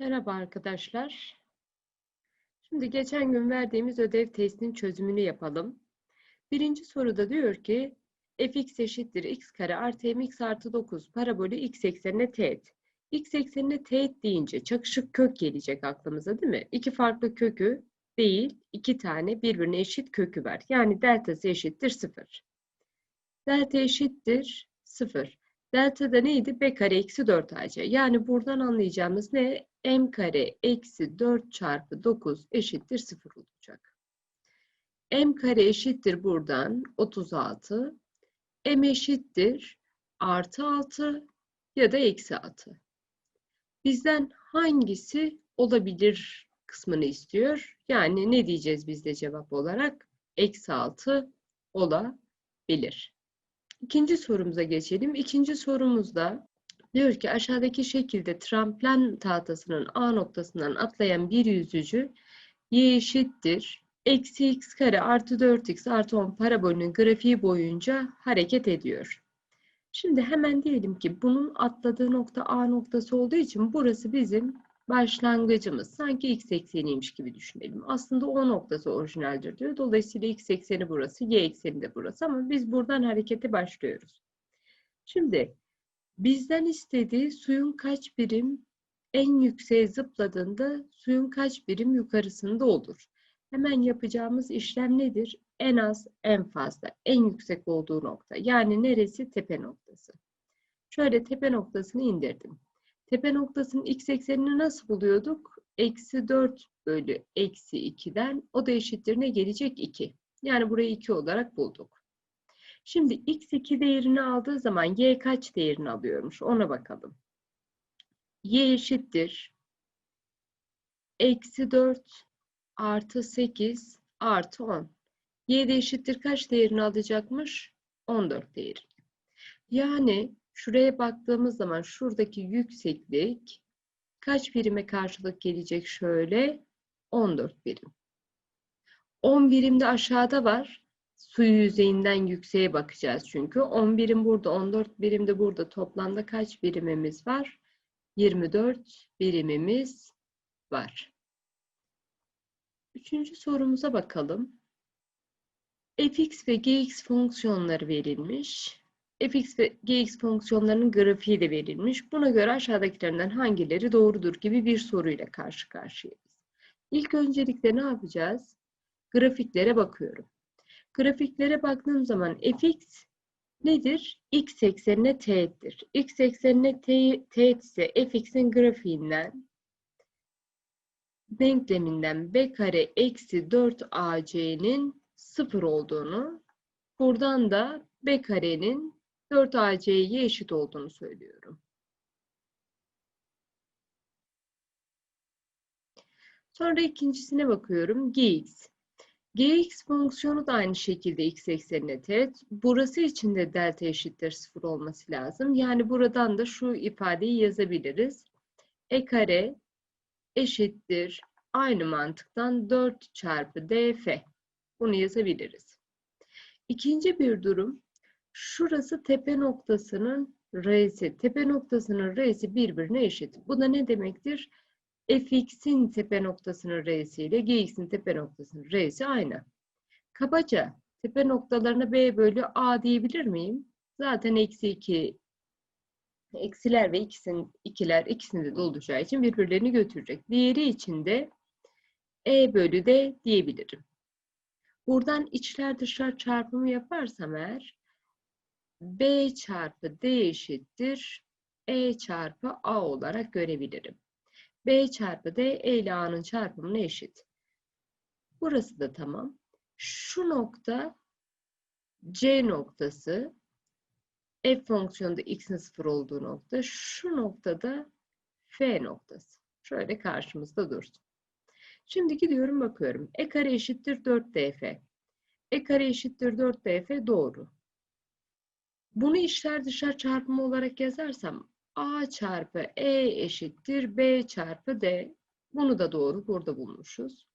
Merhaba arkadaşlar. Şimdi geçen gün verdiğimiz ödev testinin çözümünü yapalım. Birinci soruda diyor ki fx eşittir x kare artı mx artı 9 parabolü x eksenine teğet. x eksenine teğet deyince çakışık kök gelecek aklımıza değil mi? İki farklı kökü değil, iki tane birbirine eşit kökü var. Yani deltası eşittir 0. Delta eşittir 0. Delta da neydi? B kare eksi 4 AC. Yani buradan anlayacağımız ne? M kare eksi 4 çarpı 9 eşittir 0 olacak. M kare eşittir buradan 36. M eşittir artı 6 ya da eksi 6. Bizden hangisi olabilir kısmını istiyor. Yani ne diyeceğiz biz de cevap olarak? Eksi 6 olabilir. İkinci sorumuza geçelim. İkinci sorumuzda diyor ki aşağıdaki şekilde tramplen tahtasının A noktasından atlayan bir yüzücü y eşittir eksi x kare artı 4x artı 10 parabolünün grafiği boyunca hareket ediyor. Şimdi hemen diyelim ki bunun atladığı nokta A noktası olduğu için burası bizim başlangıcımız. Sanki x ekseniymiş gibi düşünelim. Aslında o noktası orijinaldir diyor. Dolayısıyla x ekseni burası, y ekseni de burası ama biz buradan harekete başlıyoruz. Şimdi bizden istediği suyun kaç birim en yükseğe zıpladığında suyun kaç birim yukarısında olur. Hemen yapacağımız işlem nedir? En az, en fazla, en yüksek olduğu nokta. Yani neresi? Tepe noktası. Şöyle tepe noktasını indirdim. Tepe noktasının x eksenini nasıl buluyorduk? Eksi 4 bölü eksi 2'den o da eşittir ne gelecek? 2. Yani burayı 2 olarak bulduk. Şimdi x2 değerini aldığı zaman y kaç değerini alıyormuş? Ona bakalım. y eşittir. Eksi 4 artı 8 artı 10. y de eşittir kaç değerini alacakmış? 14 değerini. Yani Şuraya baktığımız zaman şuradaki yükseklik kaç birime karşılık gelecek şöyle? 14 birim. 10 birim de aşağıda var. Su yüzeyinden yükseğe bakacağız çünkü. 10 birim burada, 14 birim de burada. Toplamda kaç birimimiz var? 24 birimimiz var. Üçüncü sorumuza bakalım. fx ve gx fonksiyonları verilmiş fx ve gx fonksiyonlarının grafiği de verilmiş. Buna göre aşağıdakilerinden hangileri doğrudur gibi bir soruyla karşı karşıyayız. İlk öncelikle ne yapacağız? Grafiklere bakıyorum. Grafiklere baktığım zaman fx nedir? x eksenine teğettir. x eksenine teğet ise fx'in grafiğinden denkleminden b kare eksi 4 ac'nin sıfır olduğunu buradan da b karenin 4AC'ye eşit olduğunu söylüyorum. Sonra ikincisine bakıyorum. Gx. Gx fonksiyonu da aynı şekilde x eksenine teğet. Burası için de delta eşittir 0 olması lazım. Yani buradan da şu ifadeyi yazabiliriz. E kare eşittir aynı mantıktan 4 çarpı df. Bunu yazabiliriz. İkinci bir durum Şurası tepe noktasının R'si. Tepe noktasının R'si birbirine eşit. Bu da ne demektir? Fx'in tepe noktasının R'si ile gx'in tepe noktasının R'si aynı. Kabaca tepe noktalarına B bölü A diyebilir miyim? Zaten eksi 2 eksiler ve ikisinin ikiler ikisinde de olacağı için birbirlerini götürecek. Diğeri için de E bölü D diyebilirim. Buradan içler dışlar çarpımı yaparsam eğer B çarpı D eşittir E çarpı A olarak görebilirim. B çarpı D E ile A'nın çarpımına eşit. Burası da tamam. Şu nokta C noktası f fonksiyonunda x'in sıfır olduğu nokta. Şu noktada f noktası. Şöyle karşımızda dursun. Şimdi gidiyorum bakıyorum. E kare eşittir 4df. E kare eşittir 4df doğru. Bunu içler dışlar çarpımı olarak yazarsam A çarpı E eşittir B çarpı D. Bunu da doğru burada bulmuşuz.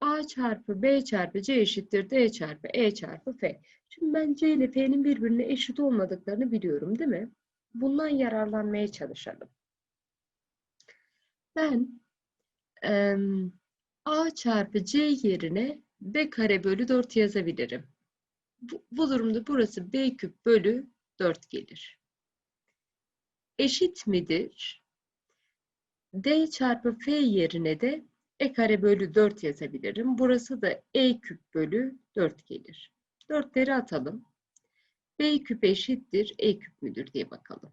A çarpı B çarpı C eşittir D çarpı E çarpı F. Şimdi ben C ile F'nin birbirine eşit olmadıklarını biliyorum değil mi? Bundan yararlanmaya çalışalım. Ben em, a çarpı c yerine b kare bölü 4 yazabilirim. Bu, bu durumda burası b küp bölü 4 gelir. Eşit midir? d çarpı f yerine de e kare bölü 4 yazabilirim. Burası da e küp bölü 4 gelir. 4'leri atalım. b küp eşittir e küp müdür diye bakalım.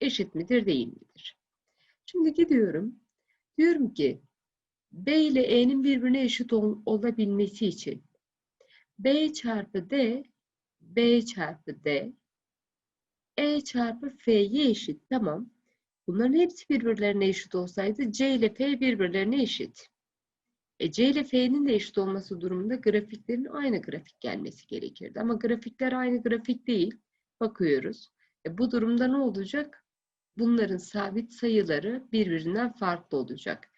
Eşit midir değil midir? Şimdi gidiyorum. Diyorum ki b ile e'nin birbirine eşit ol- olabilmesi için b çarpı d b çarpı d e çarpı f'ye eşit. Tamam. Bunların hepsi birbirlerine eşit olsaydı c ile f birbirlerine eşit. E, c ile f'nin de eşit olması durumunda grafiklerin aynı grafik gelmesi gerekirdi. Ama grafikler aynı grafik değil. Bakıyoruz. E, bu durumda ne olacak? Bunların sabit sayıları birbirinden farklı olacak.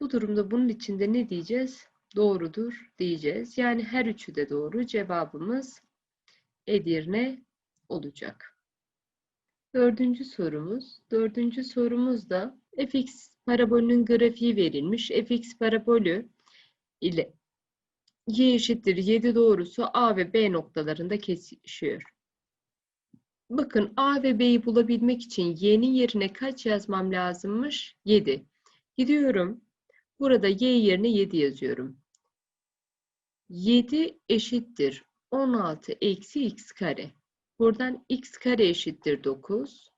Bu durumda bunun içinde ne diyeceğiz? Doğrudur diyeceğiz. Yani her üçü de doğru. Cevabımız Edirne olacak. Dördüncü sorumuz. Dördüncü sorumuz da fx parabolünün grafiği verilmiş. fx parabolü ile y eşittir 7 doğrusu a ve b noktalarında kesişiyor. Bakın a ve b'yi bulabilmek için y'nin yerine kaç yazmam lazımmış? 7. Gidiyorum. Burada y yerine 7 yazıyorum. 7 eşittir 16 eksi x kare. Buradan x kare eşittir 9.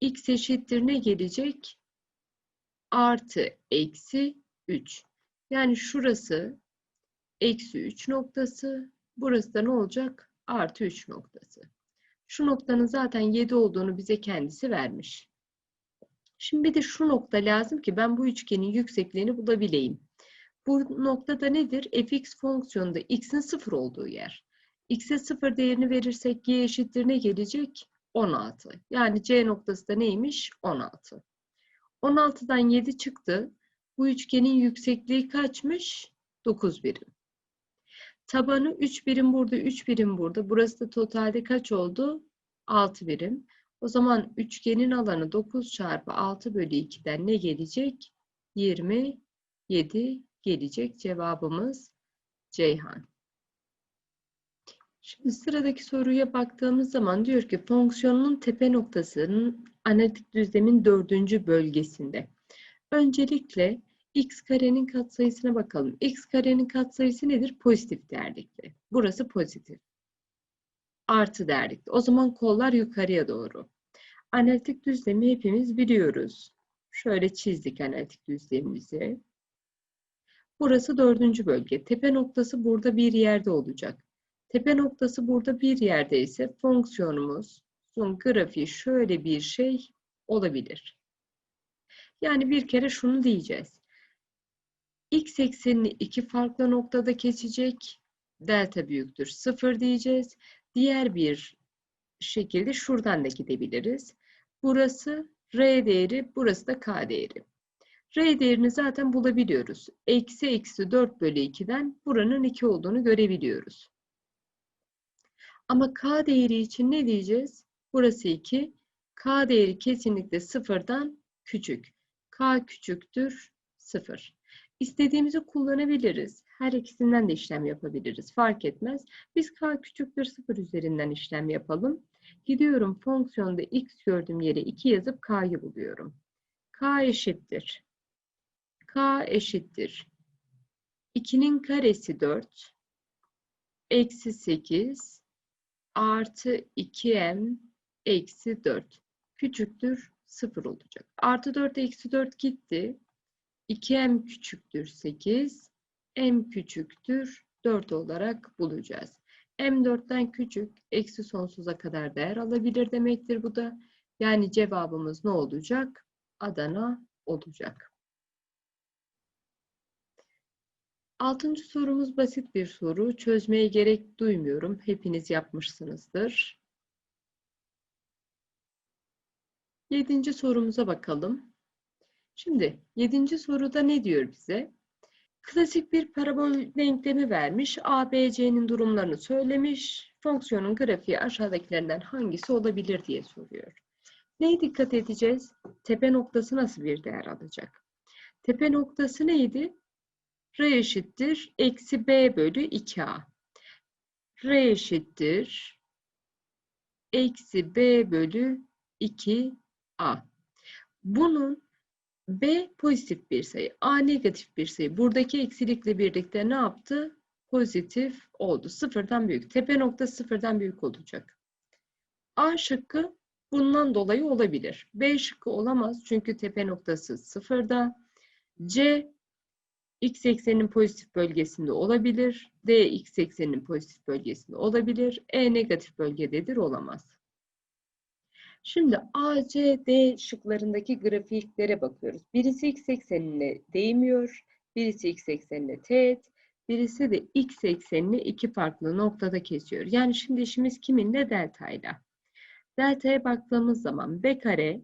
x eşittir ne gelecek? Artı eksi 3. Yani şurası eksi 3 noktası. Burası da ne olacak? Artı 3 noktası. Şu noktanın zaten 7 olduğunu bize kendisi vermiş. Şimdi bir de şu nokta lazım ki ben bu üçgenin yüksekliğini bulabileyim. Bu noktada nedir? fx fonksiyonunda x'in 0 olduğu yer. X'e 0 değerini verirsek y eşittir ne gelecek? 16. Yani c noktası da neymiş? 16. 16'dan 7 çıktı. Bu üçgenin yüksekliği kaçmış? 9 birim. Tabanı 3 birim burada, 3 birim burada. Burası da totalde kaç oldu? 6 birim. O zaman üçgenin alanı 9 çarpı 6 bölü 2'den ne gelecek? 27 gelecek. Cevabımız Ceyhan. Şimdi sıradaki soruya baktığımız zaman diyor ki fonksiyonun tepe noktasının analitik düzlemin dördüncü bölgesinde. Öncelikle x karenin katsayısına bakalım. x karenin katsayısı nedir? Pozitif değerlikli. Burası pozitif. Artı değerlikli. O zaman kollar yukarıya doğru. Analitik düzlemi hepimiz biliyoruz. Şöyle çizdik analitik düzlemimizi. Burası dördüncü bölge. Tepe noktası burada bir yerde olacak. Tepe noktası burada bir yerde ise fonksiyonumuzun grafiği şöyle bir şey olabilir. Yani bir kere şunu diyeceğiz. X eksenini iki farklı noktada kesecek. Delta büyüktür. Sıfır diyeceğiz. Diğer bir şekilde şuradan da gidebiliriz. Burası R değeri, burası da K değeri. R değerini zaten bulabiliyoruz. Eksi eksi 4 bölü 2'den buranın 2 olduğunu görebiliyoruz. Ama K değeri için ne diyeceğiz? Burası 2. K değeri kesinlikle sıfırdan küçük. K küçüktür 0. İstediğimizi kullanabiliriz. Her ikisinden de işlem yapabiliriz. Fark etmez. Biz K küçüktür 0 üzerinden işlem yapalım. Gidiyorum fonksiyonda x gördüğüm yere 2 yazıp K'yı buluyorum. K eşittir. K eşittir. 2'nin karesi 4. Eksi 8 artı 2m eksi 4 küçüktür 0 olacak. Artı 4 eksi 4 gitti. 2m küçüktür 8. m küçüktür 4 olarak bulacağız. m 4'ten küçük eksi sonsuza kadar değer alabilir demektir bu da. Yani cevabımız ne olacak? Adana olacak. Altıncı sorumuz basit bir soru. Çözmeye gerek duymuyorum. Hepiniz yapmışsınızdır. Yedinci sorumuza bakalım. Şimdi yedinci soruda ne diyor bize? Klasik bir parabol denklemi vermiş. ABC'nin durumlarını söylemiş. Fonksiyonun grafiği aşağıdakilerinden hangisi olabilir diye soruyor. Neye dikkat edeceğiz? Tepe noktası nasıl bir değer alacak? Tepe noktası neydi? R eşittir eksi B bölü 2A. R eşittir eksi B bölü 2A. Bunun B pozitif bir sayı, A negatif bir sayı. Buradaki eksilikle birlikte ne yaptı? Pozitif oldu. Sıfırdan büyük. Tepe noktası sıfırdan büyük olacak. A şıkkı bundan dolayı olabilir. B şıkkı olamaz çünkü tepe noktası sıfırda. C x eksenin pozitif bölgesinde olabilir. D x eksenin pozitif bölgesinde olabilir. E negatif bölgededir olamaz. Şimdi A, C, D şıklarındaki grafiklere bakıyoruz. Birisi x eksenine değmiyor, birisi x eksenine teğet, birisi de x eksenini iki farklı noktada kesiyor. Yani şimdi işimiz kiminle? Delta ile. Delta'ya baktığımız zaman b kare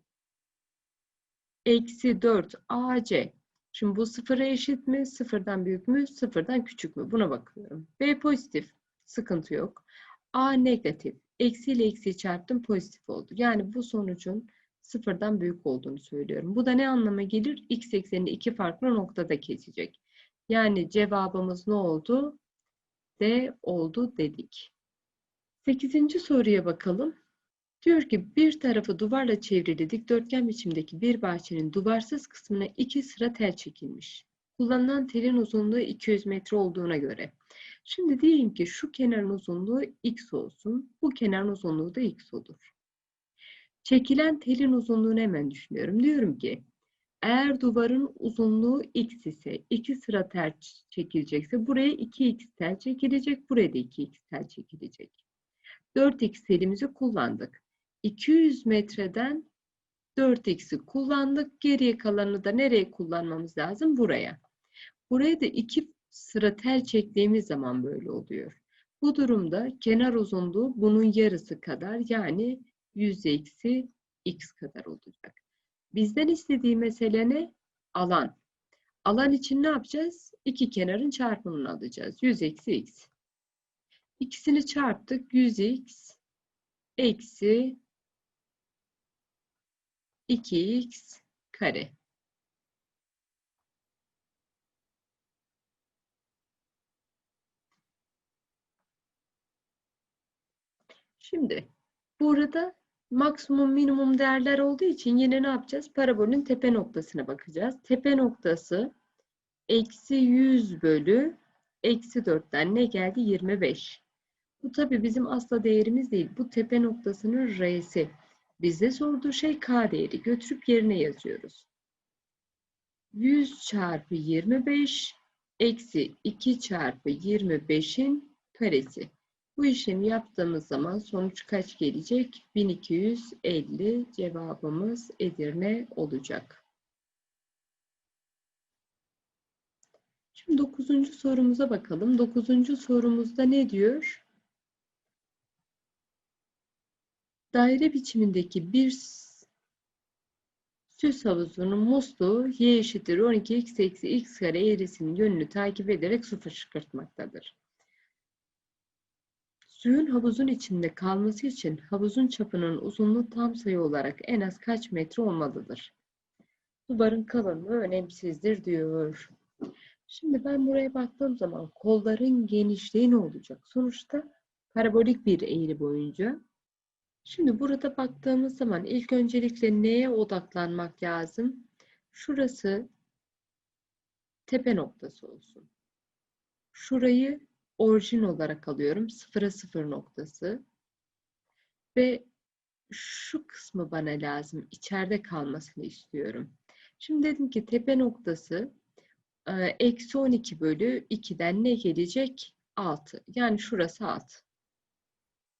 eksi 4 AC. Şimdi bu sıfıra eşit mi? Sıfırdan büyük mü? Sıfırdan küçük mü? Buna bakıyorum. B pozitif. Sıkıntı yok. A negatif. Eksi ile eksi çarptım pozitif oldu. Yani bu sonucun sıfırdan büyük olduğunu söylüyorum. Bu da ne anlama gelir? X eksenini iki farklı noktada kesecek. Yani cevabımız ne oldu? D oldu dedik. Sekizinci soruya bakalım. Diyor ki bir tarafı duvarla çevrili dikdörtgen biçimdeki bir bahçenin duvarsız kısmına iki sıra tel çekilmiş. Kullanılan telin uzunluğu 200 metre olduğuna göre. Şimdi diyelim ki şu kenarın uzunluğu x olsun, bu kenarın uzunluğu da x olur. Çekilen telin uzunluğunu hemen düşünüyorum. Diyorum ki eğer duvarın uzunluğu x ise, iki sıra tel çekilecekse buraya 2x tel çekilecek, buraya da 2x tel çekilecek. 4x telimizi kullandık. 200 metreden 4x'i kullandık. Geriye kalanını da nereye kullanmamız lazım? Buraya. Buraya da iki sıra tel çektiğimiz zaman böyle oluyor. Bu durumda kenar uzunluğu bunun yarısı kadar yani 100 eksi x kadar olacak. Bizden istediği mesele ne? Alan. Alan için ne yapacağız? İki kenarın çarpımını alacağız. 100 eksi x. İkisini çarptık. 100x eksi 2x kare. Şimdi burada maksimum minimum değerler olduğu için yine ne yapacağız? Parabolün tepe noktasına bakacağız. Tepe noktası eksi 100 bölü eksi 4'ten ne geldi? 25. Bu tabi bizim asla değerimiz değil. Bu tepe noktasının R'si. Bize sorduğu şey K değeri. Götürüp yerine yazıyoruz. 100 çarpı 25 eksi 2 çarpı 25'in karesi. Bu işlemi yaptığımız zaman sonuç kaç gelecek? 1250 cevabımız Edirne olacak. Şimdi dokuzuncu sorumuza bakalım. Dokuzuncu sorumuzda ne diyor? Daire biçimindeki bir süs havuzunun musluğu y eşittir 12x eksi x kare eğrisinin yönünü takip ederek su fışkırtmaktadır. Suyun havuzun içinde kalması için havuzun çapının uzunluğu tam sayı olarak en az kaç metre olmalıdır? Duvarın kalınlığı önemsizdir diyor. Şimdi ben buraya baktığım zaman kolların genişliği ne olacak? Sonuçta parabolik bir eğri boyunca. Şimdi burada baktığımız zaman ilk öncelikle neye odaklanmak lazım? Şurası tepe noktası olsun. Şurayı orijin olarak alıyorum. Sıfıra sıfır noktası. Ve şu kısmı bana lazım. İçeride kalmasını istiyorum. Şimdi dedim ki tepe noktası e, eksi 12 bölü 2'den ne gelecek? 6. Yani şurası 6.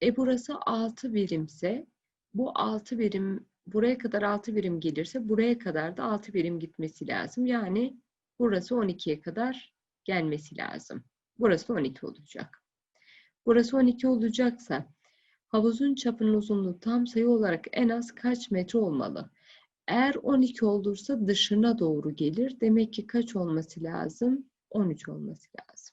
E burası 6 birimse bu 6 birim buraya kadar 6 birim gelirse buraya kadar da 6 birim gitmesi lazım. Yani burası 12'ye kadar gelmesi lazım. Burası 12 olacak. Burası 12 olacaksa havuzun çapının uzunluğu tam sayı olarak en az kaç metre olmalı? Eğer 12 olursa dışına doğru gelir. Demek ki kaç olması lazım? 13 olması lazım.